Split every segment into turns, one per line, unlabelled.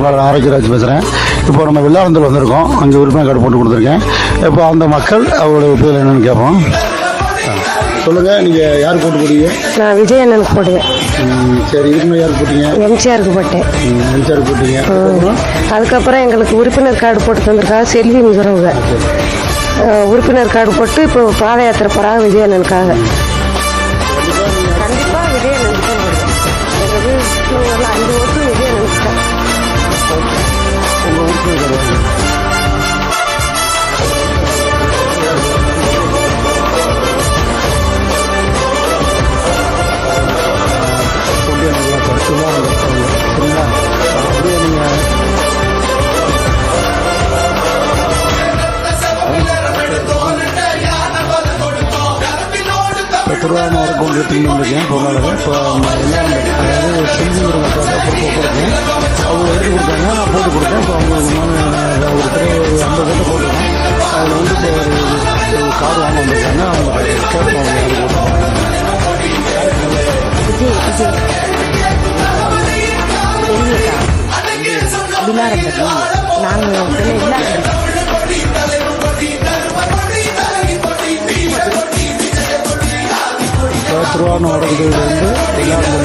பொருளாளர் ஆரோக்கியராஜ் பேசுகிறேன் இப்போ நம்ம வெள்ளாளந்தூர் வந்திருக்கோம். அங்கே உறுப்பினர் கார்டு போட்டு கொடுத்துருக்கேன். இப்போ அந்த மக்கள் அவங்களுடைய ஒப்புதல் என்னன்னு கேட்போம். சொல்லுங்கள் நீங்கள் யார் போட்டு போட்டீங்க?
நான் விஜயண்ணனுக்கு போடுவேன்
ம், சரி இதுக்கு யார் போட்டீங்க?
எம்ஜிஆருக்கு போட்டேன்.
ம், எம்ஜிஆர் போட்டீங்க. அதுக்கப்புறம்
எங்களுக்கு உறுப்பினர் கார்டு போட்டு தந்திருக்காங்க செல்விங்கிறவங்க அஹ், உறுப்பினர் கார்டு போட்டு இப்போ பாத யாத்திரை போகிறாங்க விஜயண்ணனுக்காக. கண்டிப்பாக
உங்கள் உறுப்பினர் கார்டு வாங்க. கொண்டு இப்போ திருவாரூர் எல்லாம் அதாவது செஞ்சு பொறுப்பு கொடுத்தேன்
விஜய் விஜய் நாங்கள் விழாரம்பட்டி
இப்போ திருவாரூர்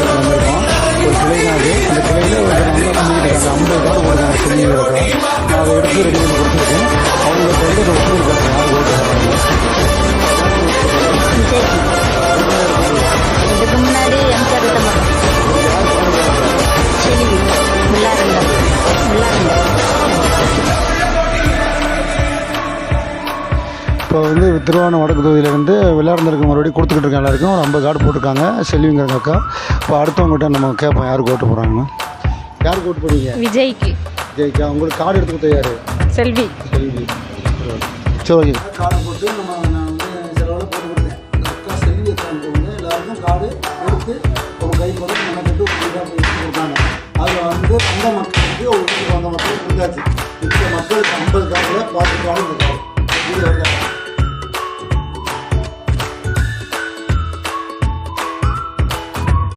வந்திருக்கோம். ஒரு கிளை அந்த கிளையில் ஒரு ஐம்பது அதை எடுத்து ரெடி பண்ணி கொடுத்துருக்கேன். அவங்களுக்கு வந்து ஒரு இப்போ வந்து திருவாரூர் வடக்கு தொகுதியிலேருந்து விளையாடுறதுக்கு மறுபடியும் கொடுத்துக்கிட்டு இருக்க எல்லாருக்கும். ஒரு ஐம்பது கார்டு போட்டிருக்காங்க. செல்விங்கிற அக்கா. இப்போ அடுத்தவங்ககிட்ட நம்ம கேட்போம். யாருக்கு ஓட்டு போகிறாங்கன்னு யாருக்கு ஓட்டு போடுவீங்க?
விஜய்க்கு.
ஜெயிக்கா உங்களுக்கு கார்டு எடுத்து கொடுத்த யாரு?
செல்வி.
செல்வி. சரி ஓகே. கார்டு போட்டு நம்ம நான் வந்து செலவில் போட்டு கொடுத்தேன். அக்கா செல்வி அக்கான்றவங்க எல்லாருக்கும் கார்டு கொடுத்து ஒரு கை போட்டு நம்ம கட்டு கொடுத்தாங்க. அதில் வந்து அந்த மக்களுக்கு ஒரு வந்த மக்களுக்கு கொடுத்தாச்சு. இப்போ மக்களுக்கு ஐம்பது கார்டில் பாத்து கார்டு இந்த